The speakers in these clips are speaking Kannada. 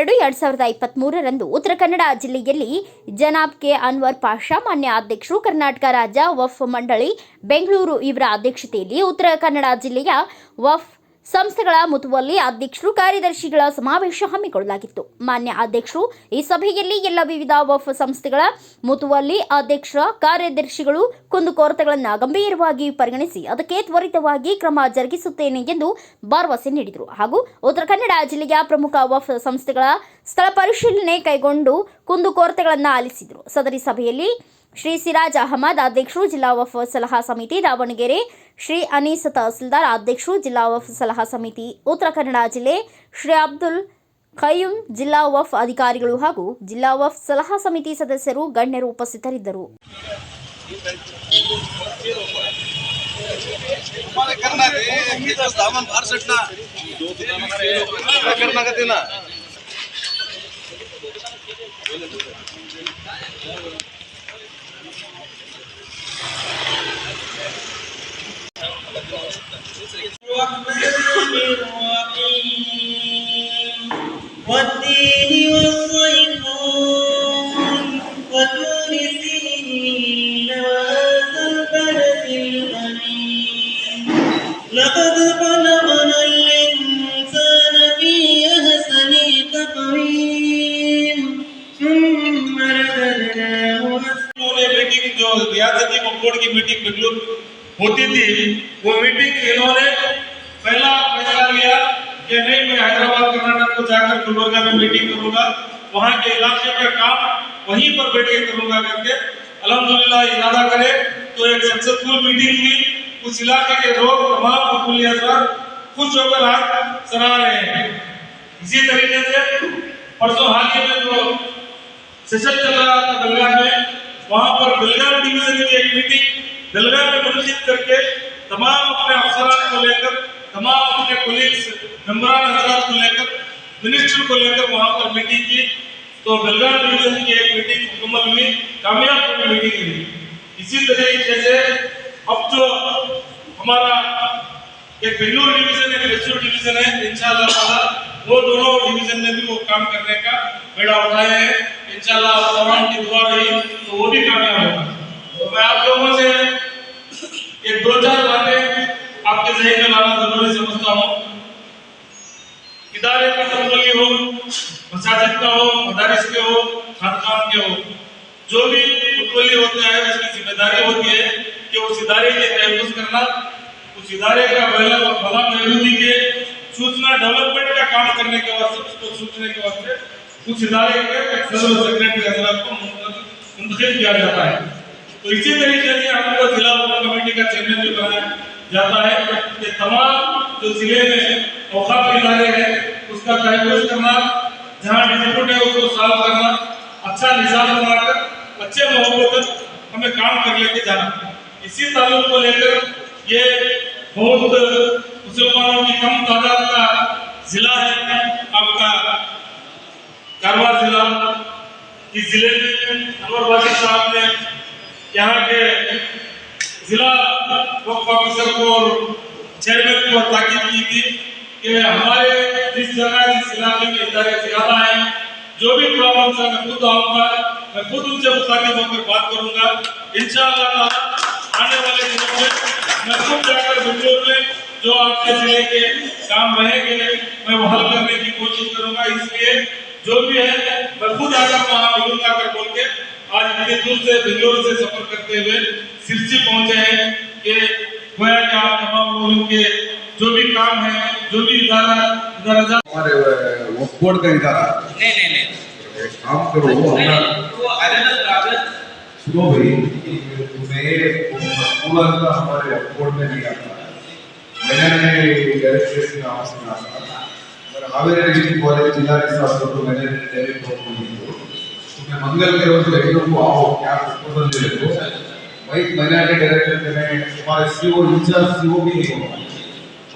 ಹನ್ನೆರಡು ಎರಡ್ ಸಾವಿರದ ಇಪ್ಪತ್ತ್ ಮೂರರಂದು ಉತ್ತರ ಕನ್ನಡ ಜಿಲ್ಲೆಯಲ್ಲಿ ಜನಾಬ್ ಕೆ ಅನ್ವರ್ ಪಾಷಾ ಮಾನ್ಯ ಅಧ್ಯಕ್ಷರು ಕರ್ನಾಟಕ ರಾಜ್ಯ ವಫ್ ಮಂಡಳಿ ಬೆಂಗಳೂರು ಇವರ ಅಧ್ಯಕ್ಷತೆಯಲ್ಲಿ ಉತ್ತರ ಕನ್ನಡ ಜಿಲ್ಲೆಯ ವಫ್ ಸಂಸ್ಥೆಗಳ ಮುತುವಲ್ಲಿ ಅಧ್ಯಕ್ಷರು ಕಾರ್ಯದರ್ಶಿಗಳ ಸಮಾವೇಶ ಹಮ್ಮಿಕೊಳ್ಳಲಾಗಿತ್ತು. ಮಾನ್ಯ ಅಧ್ಯಕ್ಷರು, ಈ ಸಭೆಯಲ್ಲಿ ಎಲ್ಲ ವಿವಿಧ ವಫ್ ಸಂಸ್ಥೆಗಳ ಮುತುವಲ್ಲಿ ಅಧ್ಯಕ್ಷ, ಕಾರ್ಯದರ್ಶಿಗಳು ಕುಂದುಕೊರತೆಗಳನ್ನು ಗಂಭೀರವಾಗಿ ಪರಿಗಣಿಸಿ ಅದಕ್ಕೆ ತ್ವರಿತವಾಗಿ ಕ್ರಮ ಜರುಗಿಸುತ್ತೇನೆ ಎಂದು ಭರವಸೆ ನೀಡಿದರು. ಹಾಗೂ ಉತ್ತರ ಕನ್ನಡ ಜಿಲ್ಲೆಯ ಪ್ರಮುಖ ವಫ್ ಸಂಸ್ಥೆಗಳ ಸ್ಥಳ ಪರಿಶೀಲನೆ ಕೈಗೊಂಡು ಕುಂದುಕೊರತೆಗಳನ್ನು ಆಲಿಸಿದರು. ಸದರಿ ಸಭೆಯಲ್ಲಿ ಶ್ರೀ ಸಿರಾಜ್ ಅಹಮದ್, ಅಧ್ಯಕ್ಷರು ಜಿಲ್ಲಾ ವಫ್ ಸಲಹಾ ಸಮಿತಿ ದಾವಣಗೆರೆ, ಶ್ರೀ ಅನೀಸ್ ತಹಸೀಲ್ದಾರ್, ಅಧ್ಯಕ್ಷರು ಜಿಲ್ಲಾ ವಫ್ ಸಲಹಾ ಸಮಿತಿ ಉತ್ತರ ಕನ್ನಡ ಜಿಲ್ಲೆ, ಶ್ರೀ ಅಬ್ದುಲ್ ಖಯ್ಯೂಮ್ ಜಿಲ್ಲಾ ವಫ್ ಅಧಿಕಾರಿಗಳು ಹಾಗೂ ಜಿಲ್ಲಾ ವಫ್ ಸಲಹಾ ಸಮಿತಿ ಸದಸ್ಯರು ಗಣ್ಯರು ಉಪಸ್ಥಿತರಿದ್ದರು. तुम्हाला करणार आहे त्याचं सामान फार सुटणार करणार का ते ना والتين والصيتون وطور سينين وهذا البلد الأمين لقد خلقنا الإنسان في أحسن تقويم ثم رددناه أسفل उन्होंने मीटिंग जो रियासती बोर्ड की मीटिंग बेंगलुरु होती थी वो मीटिंग गुलबर्गा करूँगा वहाँ के इलाके का काम वहीं पर बैठ के करूँगा करके। अल्हम्दुलिल्लाह इरादा करे तो एक सक्सेसफुल मीटिंग हुई। उस इलाके के लोग, तमाम अकुलिया सर खुश होकर आज सराह रहे हैं। इसी तरीके से परसों हाल ही में जो सेशन चल रहा था बेलगाम में, वहाँ पर बेलगाम डिवीज़न की एक मीटिंग बेलगाम में मनोजित करके तमाम अपने अफसरान को लेकर, तमाम अपने कोलीग्स मेम्बरान हजरात को लेकर मिनिस्टर को लेकर वहाँ पर मीटिंग की। तो बेलगाम डिवीज़न की एक मीटिंग मुकम्मल हुई, कामयाब मीटिंग हुई। इसी तरीके से अब जो हमारा एक बेंगलुरु डिवीज़न एक मैसूर डिवीज़न है, इंशाल्लाह वो दोनों डिवीज़न में भी वो काम करने का बेड़ा उठाए हैं। इंशाल्लाह भगवान की दुआ रही तो वो भी कामयाब होगा। तो मैं आप लोगों से एक दो चार बातें आपके जहन में लाना ज़रूरी समझता हूँ। इदारे का संबंधी हो, मसाजिद का हो, मदारिस के हो खानकान के हो, जो भी मुतवली होते हैं उसकी ज़िम्मेदारी होती है कि उस इदारे के तहफुज करना, उस इदारे का भला भला महबूदी के सूचना डेवलपमेंट का काम करने के वास्ते, उसको सूचने के वास्ते उस इदारे के जनरल सेक्रेटरी हजरात को मुंतखब किया जाता है। तो इसी तरीके से हमको जिला वक्फ कमेटी का चेयरमैन भी बनाया जाता है। कि तमाम जो ज़िले में औकाफ इदारे हैं उसका तहफुज करना, जहाँ डिस्प्यूट है उसको सॉल्व करना अच्छा निज़ाम बनाकर, अच्छे माहौल तक हमें काम कर लेके जाना। इसी ताल्लुक को लेकर ये बहुत मुसलमानों की कम तादाद का जिला है, आपका कारवार जिला, इस ज़िले में अनवर साहब ने यहाँ के जिला वक्फ ऑफिसर को और चेयरमैन को ताकीद की थी। कि हमारे जिस जगह जिस इलाके में इदारे ज़्यादा हैं, जो भी प्रॉब्लम है, मैं खुद आऊँगा मैं खुद उनसे मुखातिब होकर बात करूँगा। इंशाअल्लाह आने वाले दिनों में मैं खुद जाकर बेंगलुरु में जो आपके ज़िले के काम रहेंगे, मैं वो हल करने की कोशिश करूँगा। इसलिए जो भी है, मैं खुद आकर वहाँ मिलूँगा कर बोल के। आज इतनी दूर से बेंगलुरु से सफ़र करते हुए सिरसी पहुँचे हैं कि गोया कि आप तमाम लोगों के जो भी काम है जो भी इदारा इदारा हमारे वॉकबोर्ड का इधारा नहीं नहीं नहीं। एक काम करो वो सुनो भाई तुम्हें हमारे वॉकबोर्ड में नहीं आता। मैंने डायरेक्टर में आवाज़ में आता। पर कॉलेज जिला के साथ तो तो मंगल के रोज आओ क्या भाई सीओ सीओ भी नहीं होगा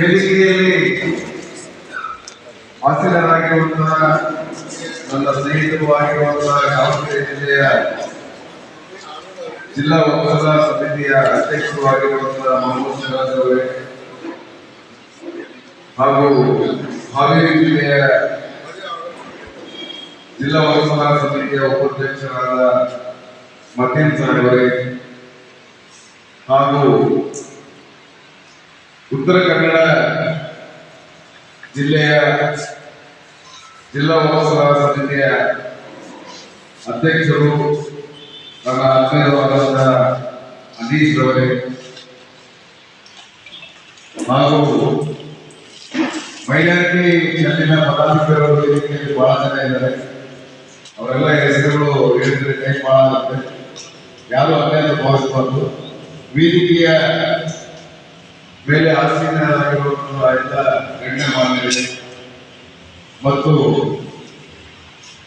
ವೇದಿಕೆಯಲ್ಲಿ ಆಸೀನರಾಗಿರುವಂತಹ ನನ್ನ ಸ್ನೇಹಿತರು ಆಗಿರುವಂತಹ ದಾವಣಗೆರೆ ಜಿಲ್ಲೆಯ ಜಿಲ್ಲಾ ಒಕ್ಕೂಟ ಸಮಿತಿಯ ಅಧ್ಯಕ್ಷರು ಆಗಿರುವಂತಹ ಮಹಮೂದ್ ಅವರೇ ಹಾಗೂ ಹಾವೇರಿ ಜಿಲ್ಲೆಯ ಜಿಲ್ಲಾ ಒಕ್ಕೂಟ ಸಮಿತಿಯ ಉಪಾಧ್ಯಕ್ಷರಾದ ಮತೀನ್ ಸಾಹೇಬ್ ಅವರೇ ಹಾಗೂ ಉತ್ತರ ಕನ್ನಡ ಜಿಲ್ಲೆಯ ಜಿಲ್ಲಾ ಮಹೋತ್ಸವ ಸಮಿತಿಯ ಅಧ್ಯಕ್ಷರು ನನ್ನ ಆತ್ಮೀಯವಾದಂತಹ ಅನೀಶ್ ಅವರೇ ಹಾಗೂ ಮೈನಾರಿಟಿ ಜನ ಪದಾಧಿಕಾರಿಗಳು ಬಹಳ ಜನ ಇದ್ದಾರೆ. ಅವರೆಲ್ಲ ಹೆಸರುಗಳು ಹೇಳಿದ್ರೆ ಟೈಮ್ ಬಹಳ ಆಗುತ್ತೆ ಯಾರು ಅನ್ಯಾಯ ಭಾವಿಸಬಾರ್ದು. ವೇದಿಕೆಯ ಮೇಲೆ ಆಸೀನರಾಗಿರುವಂತಹ ಎಲ್ಲ ಗಣ್ಯಮಾನ್ಯರು ಮತ್ತು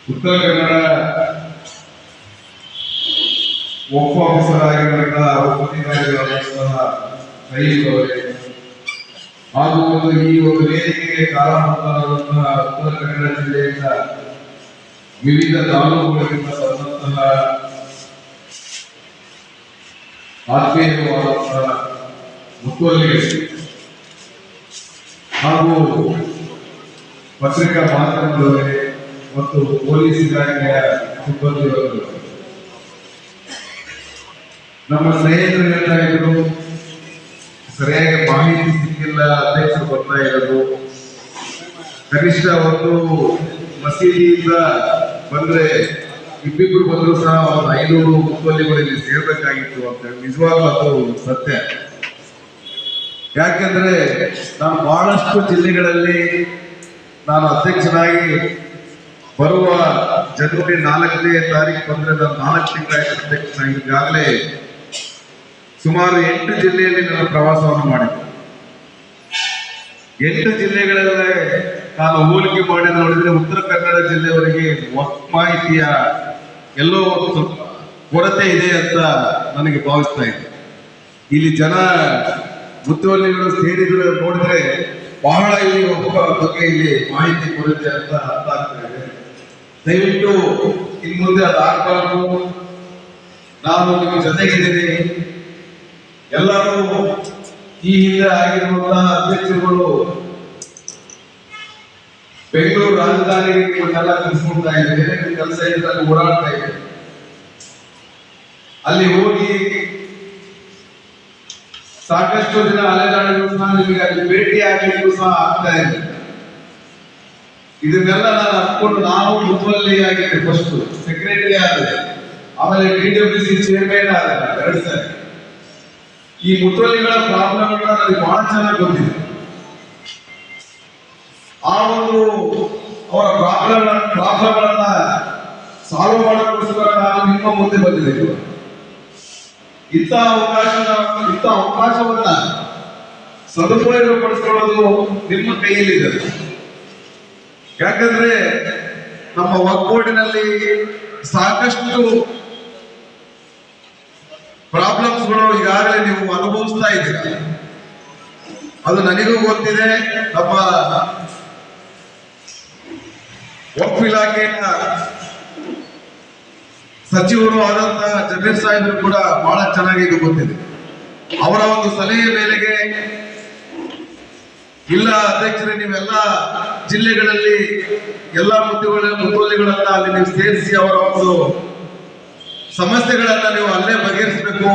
ಉತ್ತರ ಕನ್ನಡ ಒಪ್ಪ ಆಫೀಸರ್ ಆಗಿರುವಂತಹ ಉಪನಿಗಾರಿಗಳಾದಂತಹ ಸೈನಿಕ್ ಹಾಗೂ ಒಂದು ಈ ಒಂದು ವೇದಿಕೆಗೆ ಕಾರಣವಾದಂತಹ ಉತ್ತರ ಕನ್ನಡ ಜಿಲ್ಲೆಯಿಂದ ವಿವಿಧ ತಾಲೂಕುಗಳಿಂದ ಬಂದಂತಹ ಆತ್ಮೀಯವಾದಂತಹ ಮುತುವರ್ಜಿಗಳು ಹಾಗೂ ಪತ್ರಿಕಾ ಮಾಧ್ಯಮದವರೇ ಮತ್ತು ಪೊಲೀಸ್ ಇಲಾಖೆಯ ನಮ್ಮ ಸ್ನೇಹಿತರೆಲ್ಲ ಇದ್ರು ಸರಿಯಾಗಿ ಮಾಹಿತಿ ಸಿಕ್ಕಿಲ್ಲ ಅಧ್ಯಕ್ಷರು ಬರ್ತಾ ಇರೋದು. ಕನಿಷ್ಠ ಒಂದು ಮಸೀದಿಯಿಂದ ಬಂದ್ರೆ ಇಬ್ಬಿಬ್ರು ಬಂದರೂ ಸಹ ಒಂದು ಐನೂರು ಮುತ್ತುವಲ್ಲಿಗಳು ಇಲ್ಲಿ ಸೇರ್ಬೇಕಾಗಿತ್ತು ಅಂತ, ನಿಜವಾಗ್ಲೂ ಅದು ಸತ್ಯ. ಯಾಕೆಂದ್ರೆ ನಾನು ಬಹಳಷ್ಟು ಜಿಲ್ಲೆಗಳಲ್ಲಿ ನಾನು ಅಧ್ಯಕ್ಷನಾಗಿ ಬರುವ ಜನವರಿ ನಾಲ್ಕನೇ ತಾರೀಕು ಬಂದರೆ ನಾನು ನಾಲ್ಕು ತಿಂಗಳ ಅಧ್ಯಕ್ಷನಾಗಿ ಈಗಾಗಲೇ ಸುಮಾರು ಎಂಟು ಜಿಲ್ಲೆಯಲ್ಲಿ ನಾನು ಪ್ರವಾಸವನ್ನು ಮಾಡಿದ್ದೆ. ಎಂಟು ಜಿಲ್ಲೆಗಳಲ್ಲೇ ನಾನು ಹೋಲಿಕೆ ಮಾಡಿ ನೋಡಿದರೆ ಉತ್ತರ ಕನ್ನಡ ಜಿಲ್ಲೆಯವರಿಗೆ ಮಾಹಿತಿಯ ಎಲ್ಲೋ ಒಂದು ಕೊರತೆ ಇದೆ ಅಂತ ನನಗೆ ಭಾವಿಸ್ತಾ ಇದೆ ಇಲ್ಲಿ ಜನ ಮುತ್ತುವಲ್ಲಿಗಳು ಸೇರಿದ್ರು ನೋಡಿದ್ರೆ ಬಹಳ ಇಲ್ಲಿ ಒಬ್ಬ ಬಗ್ಗೆ ಇಲ್ಲಿ ಮಾಹಿತಿ ಕೊಡುತ್ತೆ ಅಂತ ಅರ್ಥ ಆಗ್ತಾ ಇದೆ. ದಯವಿಟ್ಟು ಇನ್ ಮುಂದೆ ಅದಾಗಬಾರ್ದು ನಾನು ನಿಮ್ಮ ಜೊತೆಗಿದ್ದೀನಿ. ಎಲ್ಲರೂ ಈ ಹಿಂದೆ ಆಗಿರುವಂತಹ ಅಧ್ಯಕ್ಷರುಗಳು ಬೆಂಗಳೂರು ರಾಜಧಾನಿಗೆ ನಿಮ್ಮನ್ನೆಲ್ಲ ಕಲಿಸ್ಕೊಡ್ತಾ ಇದ್ದೇನೆ. ಕೆಲಸ ಇದ್ದಲ್ಲಿ ಓಡಾಡ್ತಾ ಇದೆ ಅಲ್ಲಿ ಹೋಗಿ ಸಾಕಷ್ಟು ಜನ ಅಲೆದಾಡಿದ್ರು ಸಹ ನಿಮಗೆ ಅಲ್ಲಿ ಭೇಟಿ ಆಗ್ಲಿಕ್ಕೂ ಸಹ ಆಗ್ತಾ ಇದೆ. ಇದನ್ನೆಲ್ಲ ನಾನು ಅನ್ಕೊಂಡು ನಾನು ಮುಂಬಲ್ಲಿ ಆಗಿದ್ದೆ ಫಸ್ಟ್ ಸೆಕ್ರೆಟರಿ ಆದ್ರೆ, ಆಮೇಲೆ ಡಿ ಡಬ್ಲ್ಯೂ ಸಿ ಚೇರ್ಮನ್ ಆದೆ ನಾನು ಎರಡು ಸರಿ ಈ ಮುತುವಲ್ಲಿಗಳ ಪ್ರಾಬ್ಲಮ್ ನನಗೆ ಬಹಳ ಚೆನ್ನಾಗಿ ಗೊತ್ತಿದೆ. ಆ ಒಂದು ಅವರ ಪ್ರಾಬ್ಲಮ್ ಪ್ರಾಬ್ಲಮ್ಗಳನ್ನ ಸಾಲ್ವ್ ಮಾಡೋಕ್ಕೋಸ್ಕರ ನಾನು ನಿಮ್ಮ ಮುಂದೆ ಬಂದಿದ್ದೇನೆ. ಇಂಥ ಅವಕಾಶ, ಇಂಥ ಅವಕಾಶವನ್ನ ಸದುಪಯೋಗ ಪಡಿಸ್ಕೊಳ್ಳೋದು ನಿಮ್ಮ ಕೈಯಲ್ಲಿದೆ. ಯಾಕಂದ್ರೆ ನಮ್ಮ ಒಗ್ಗೂಡಿನಲ್ಲಿ ಸಾಕಷ್ಟು ಪ್ರಾಬ್ಲಮ್ಸ್ಗಳು ಈಗಾಗಲೇ ನೀವು ಅನುಭವಿಸ್ತಾ ಇದ್ದೀರ? ಅದು ನನಗೂ ಗೊತ್ತಿದೆ. ನಮ್ಮ ವಕ್ಫ್ ಇಲಾಖೆಯ ಸಚಿವರು ಆದಂತಹ ಜಮೀರ್ ಸಾಹೇಬರು ಕೂಡ ಬಹಳ ಚೆನ್ನಾಗಿ ಗೊತ್ತಿದೆ. ಅವರ ಒಂದು ಸಲಹೆ ಮೇರೆಗೆ ಇಲ್ಲ ಅಧ್ಯಕ್ಷರೇ ನೀವೆಲ್ಲ ಜಿಲ್ಲೆಗಳಲ್ಲಿ ಎಲ್ಲ ಮುದ್ದುಗಳ ಅಲ್ಲಿ ನೀವು ಸೇರಿಸಿ ಅವರ ಒಂದು ಸಮಸ್ಯೆಗಳನ್ನ ನೀವು ಅಲ್ಲೇ ಬಗೆಹರಿಸಬೇಕು.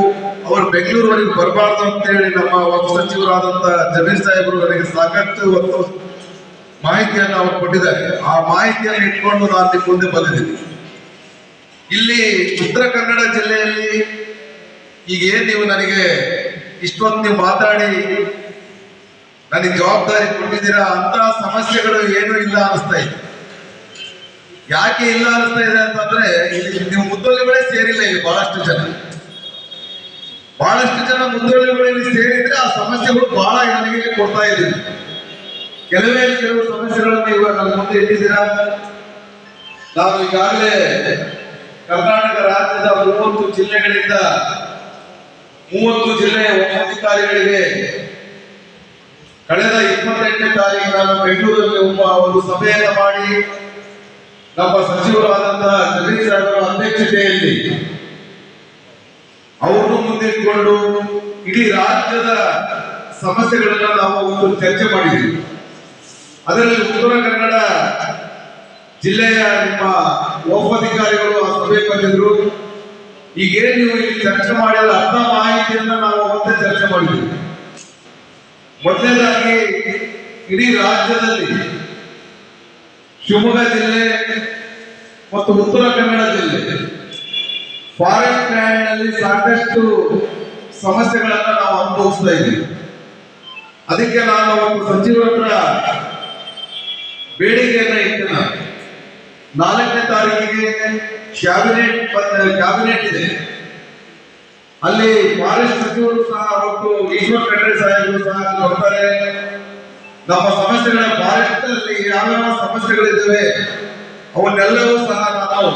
ಅವರು ಬೆಂಗಳೂರುವರೆಗೆ ಬರಬಾರ್ದು ಅಂತ ಹೇಳಿ ನಮ್ಮ ವಕ್ಫ್ ಸಚಿವರಾದಂತ ಜಮೀರ್ ಸಾಹೇಬ್ರು ನನಗೆ ಸಾಕಷ್ಟು ಒಂದು ಮಾಹಿತಿಯನ್ನು ಅವರು ಕೊಟ್ಟಿದ್ದಾರೆ. ಆ ಮಾಹಿತಿಯನ್ನು ಇಟ್ಕೊಂಡು ನಾನು ಮುಂದೆ ಬಂದಿದ್ದೀನಿ. ಇಲ್ಲಿ ಉತ್ತರ ಕನ್ನಡ ಜಿಲ್ಲೆಯಲ್ಲಿ ಈಗ ಏನ್ ನೀವು ನನಗೆ ಇಷ್ಟೊಂದು ನೀವು ಮಾತಾಡಿ, ನನಗೆ ಜವಾಬ್ದಾರಿ ಕೊಟ್ಟಿದ್ದೀರಾ ಅಂತ ಸಮಸ್ಯೆಗಳು ಏನು ಇಲ್ಲ ಅನಿಸ್ತಾ ಇದೆ. ಯಾಕೆ ಇಲ್ಲ ಅನಿಸ್ತಾ ಇದೆ ಅಂತಂದ್ರೆ, ಇಲ್ಲಿ ನೀವು ಮುದ್ದೊಲಿಗಳೇ ಸೇರಿಲ್ಲ ಇಲ್ಲಿ ಬಹಳಷ್ಟು ಜನ. ಬಹಳಷ್ಟು ಜನ ಮುದ್ದೊಲಿಗಳಲ್ಲಿ ಸೇರಿದ್ರೆ ಆ ಸಮಸ್ಯೆಗಳು ಬಹಳ ನನಗೆ ಕೊಡ್ತಾ ಇದ್ದೀವಿ. ಕೆಲವೇ ಕೆಲವು ಸಮಸ್ಯೆಗಳನ್ನು ಇವಾಗ ನನ್ನ ಮುಂದೆ ಇಟ್ಟಿದ್ದೀರಾ? ನಾವು ಈಗಾಗಲೇ ಕರ್ನಾಟಕ ರಾಜ್ಯದ ಮೂವತ್ತು ಜಿಲ್ಲೆಗಳಿಂದ ಮೂವತ್ತು ಜಿಲ್ಲೆಯ ಉಪಾಧಿಕಾರಿಗಳಿಗೆ ಕಳೆದ ಇಪ್ಪತ್ತೆಂಟನೇ ತಾರೀಕು ನಾನು ಬೆಂಗಳೂರಲ್ಲಿ ಒಬ್ಬ ಒಂದು ಸಭೆಯನ್ನು ಮಾಡಿ, ನಮ್ಮ ಸಚಿವರಾದಂತಹ ಜಗದೀಶ್ ಅವರ ಅಧ್ಯಕ್ಷತೆಯಲ್ಲಿ ಅವರು ಮುಂದಿಟ್ಟುಕೊಂಡು ಇಡೀ ರಾಜ್ಯದ ಸಮಸ್ಯೆಗಳನ್ನ ನಾವು ಒಂದು ಚರ್ಚೆ ಮಾಡಿದ್ವಿ. ಅದರಲ್ಲಿ ಉತ್ತರ ಕನ್ನಡ ಜಿಲ್ಲೆಯ ನಿಮ್ಮ ಸಭೆಗೆ ಬಂದಿದ್ರು ಈಗೇನು ನೀವು ಇಲ್ಲಿ ಚರ್ಚೆ ಮಾಡಿದ ಅರ್ಧ ಮಾಹಿತಿಯನ್ನ ನಾವು ಮತ್ತೆ ಚರ್ಚೆ ಮಾಡಿದ್ವಿ. ಮೊದಲನೇದಾಗಿ ಇಡೀ ರಾಜ್ಯದಲ್ಲಿ ಶಿವಮೊಗ್ಗ ಜಿಲ್ಲೆ ಮತ್ತು ಉತ್ತರ ಕನ್ನಡ ಜಿಲ್ಲೆ ಫಾರೆಸ್ಟ್ ಲ್ಯಾಂಡ್ ಸಾಕಷ್ಟು ಸಮಸ್ಯೆಗಳನ್ನು ನಾವು ಅನುಭವಿಸ್ತಾ ಇದ್ದೀವಿ. ಅದಕ್ಕೆ ನಾನು ಒಂದು ಸಚಿವರ ಹತ್ರ ಬೇಡಿಕೆಯನ್ನ ಇಟ್ಟೆ ನಾನು ನಾಲ್ಕನೇ ತಾರೀಕಿಗೆ ಕ್ಯಾಬಿನೆಟ್ ಕ್ಯಾಬಿನೆಟ್ ಇದೆ. ಅಲ್ಲಿ ಫಾರೆಸ್ಟ್ ಸಚಿವರು ಸಹ ಅವತ್ತು ಈಶ್ವರ್ ಖಂಡ್ರೆ ಸಾಹೇಬರು ಸಹ ಬರ್ತಾರೆ. ನಮ್ಮ ಸಮಸ್ಯೆಗಳ ಫಾರೆಸ್ಟ್ ಅಲ್ಲಿ ಯಾವ್ಯಾವ ಸಮಸ್ಯೆಗಳಿದ್ದಾವೆ, ಅವನ್ನೆಲ್ಲವೂ ಸಹ ನಾವು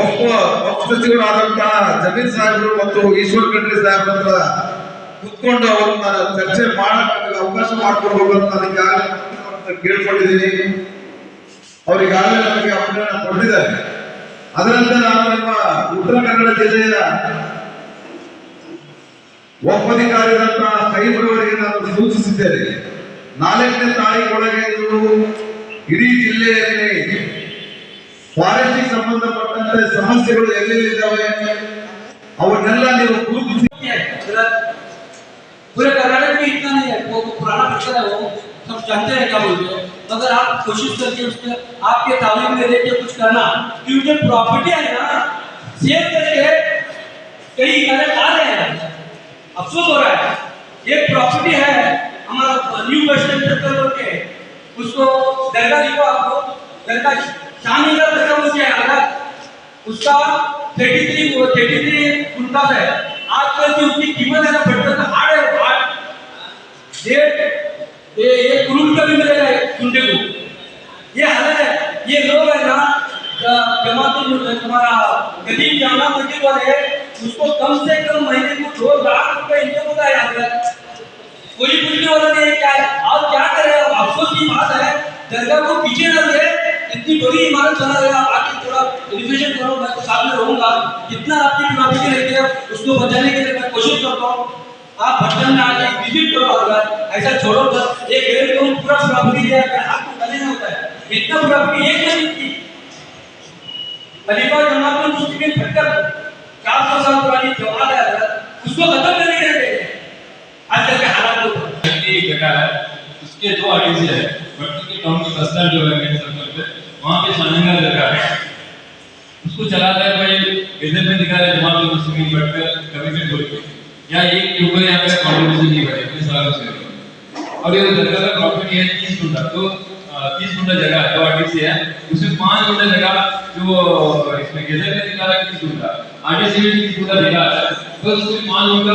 ಒಬ್ಬ ಒಬ್ಬ ಸಚಿವರಾದಂತಹ ಜಮೀರ್ ಸಾಹೇಬರು ಮತ್ತು ಈಶ್ವರ್ ಖಂಡ್ರೆ ಸಾಹೇಬ್ರ ಹತ್ರ ಕುತ್ಕೊಂಡು ಅವ್ರನ್ನ ಚರ್ಚೆ ಮಾಡಕ್ಕೆ ಅವಕಾಶ ಮಾಡ್ಕೊಂಡು ಅಂತ ಅದಕ್ಕೆ ಕೇಳ್ಕೊಂಡಿದ್ದೀನಿ. ಅವರಿಗಾಗಲೇ ನಮಗೆ ಅವಕಾಶ ಕೊಟ್ಟಿದ್ದಾರೆ ಅದರಂತೆ ನಾನು ನಿಮ್ಮ ಉತ್ತರ ಕನ್ನಡ ಜಿಲ್ಲೆಯ ಒಪ್ಪಧಿಕಾರಿಗಳಂತಹ ಸೈಬ್ರವರಿಗೆ ನಾನು ಸೂಚಿಸಿದ್ದೇನೆ ನಾಲ್ಕನೇ ತಾರೀಕೊಳಗೆ ನೀವು ಇಡೀ ಜಿಲ್ಲೆಯಲ್ಲಿ ಫಾರೆಸ್ಟ್ಗೆ ಸಂಬಂಧಪಟ್ಟಂತೆ ಸಮಸ್ಯೆಗಳು ಎಲ್ಲೆಲ್ಲಿದ್ದಾವೆ ಅವನ್ನೆಲ್ಲ ನೀವು ಗುರುತಿಸಿ पूरे कर्नाटक में इतना नहीं है वो पुराना पिक्चर है वो सब जानते हैं क्या बोलते हैं अगर आप कोशिश करके उसके आपके तालीम में लेके कुछ करना। क्योंकि जो प्रॉपर्टी है ना, सेव करके कई गलत आ रहे हैं। अफसोस हो रहा है। एक प्रॉपर्टी है हमारा न्यू बस चक्कर करके। उसको दरगाह दिखो आपको दरगाह शामी का दरगाह मुझे आया उसका 33 वो 33 कुंटल है। आजकल की उसकी कीमत है ना हार्ड है हार्ड डेढ़ ये एक करोड़ का भी मिलेगा एक को। ये हालत है, ये लोग है ना जमात तुम्हारा गरीब जाना मस्जिद वाले उसको कम से कम महीने को दो लाख रुपए इनकम होता है। यहाँ कोई पूछने वाला नहीं है क्या है? आप क्या करें अब अफसोस की बात है। दरगाह को पीछे न दे। इतनी बड़ी इमारत बना रहे आप आके थोड़ा रिविजन करो, मैं तो साथ में रहूँगा। जितना आपकी प्रॉपर्टी रहती है उसको बचाने के लिए मैं कोशिश करता हूँ। आप भटन में आके विज़िट करो अगर ऐसा छोड़ो बस एक डेढ़ को पूरा प्रॉपर्टी दिया अगर आपको करने होता है। इतना प्रॉपर्टी एक नहीं थी खलीफा जमात में मुस्लिम फटकर चार सौ साल पुरानी जमात है हज़रत, उसको खत्म करने के लिए। आजकल के हालात को की एक जगह है उसके दो आईसी है। भट्टी के टाउन की बस स्टैंड जो है मेन सर्कल पे वहाँ पे शानंगा जगह है। उसको चलाता है भाई इधर में दिखा रहा है जमात मुस्लिम भटकर कभी भी बोल के या एक के ऊपर यहाँ पे कंट्रीब्यूशन नहीं बढ़े इतने सारा से। और ये धरना का प्रॉफिट है, तीस गुना तो तीस गुना जगह है आगे से है। उसमें पाँच गुना जगह, जो, इसमें गेजर ने निकाला तीस गुना आगे से भी तीस गुना निकाला है। तो उसमें पाँच गुना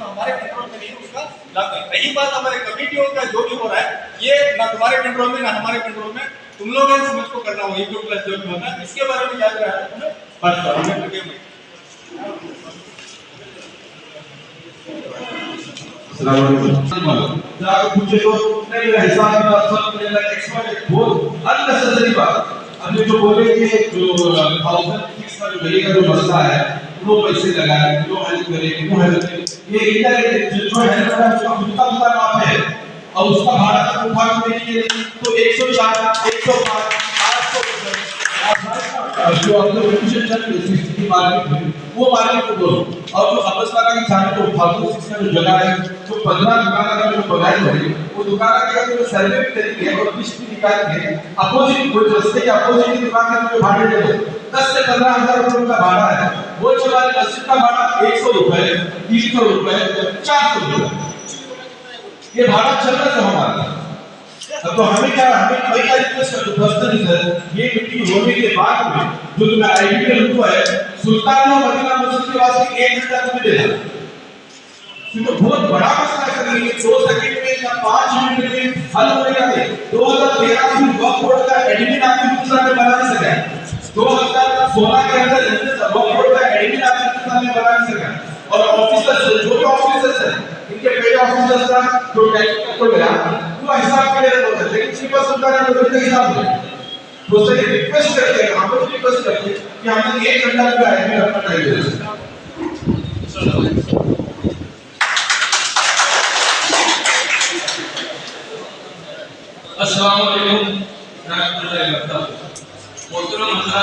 हमारे कंट्रोल में नहीं उसका रही बात हमारे कमिटियों का जो भी हो। रहा है ये ना तुम्हारे कंट्रोल में ना हमारे कंट्रोल में तुम लोग हैं समझ को करना हो ईगो प्लस जो भी होता है इसके बारे में कर रहा बात करो हमें लगे में जाकर पूछे तो नहीं हिसाब में सब मेरा एक्सपर्ट बहुत अननेसेसरी बात ये जो बोले कि जो थाउज़ेंड जो जो वो पैसे लगाए वो हेल्प करे वो हेल्प करे। ये इंटर जो जो हेल्प कर रहा है, उसका खुद का वहाँ है। और उसका भाड़ा तक उठा के के लिए तो 104 105 800 जो लोग रेगुलेशन चल रही है मार्केट में वो मालिक को बोलो और जो अवस्था का इंसान को फालतू सिस्टम जो जगह है जो पंद्रह दुकान का जो बनाए हुए वो दुकान का जो सर्वे भी करेंगे और भी निकाल के अपोजिट जो रस्ते के अपोजिट की दुकान का जो भाड़े दे दो दस से पंद्रह हज़ार रुपए का भाड़ा है। वो वाले मस्जिद का भाड़ा एक सौ रुपए, तीन सौ रुपए, चार सौ रुपए। ये भाड़ा चल रहा था हमारा तो हमें क्या, हमें कई कर पर्सनली सर। ये मीटिंग होने के बाद में जो तुम्हें आईडी का हुआ है सुल्तान मदीना मस्जिद के वास्ते एक घंटा तुम्हें देना। क्योंकि बहुत बड़ा मसला है, सर, ये दो सेकंड में या पाँच मिनट में हल होने का दो हज़ार तेरह में वक्फ बोर्ड का एडमिन आपके हिंदुस्तान में बना नहीं सका दो हज़ार सोलह के अंदर वक्फ बोर्ड का एडमिन आपके हिंदुस्तान में बना सका और ऑफिसर्स जो भी ऑफिसर्स हैं, इनके पहले ऑफिसर्स का जो टैक्स को मिला पूरा हिसाब के लिए बोलते हैं लेकिन सिर्फ़ सुल्तान ने बोलते हिसाब नहीं तो सर रिक्वेस्ट करते हैं हम लोग रिक्वेस्ट करते हैं कि हमें एक घंटा का एडमिन रखना चाहिए अस्सलाम वालेकुम रहमतुल्लाहि व बरकातहू বর্তমান আমরা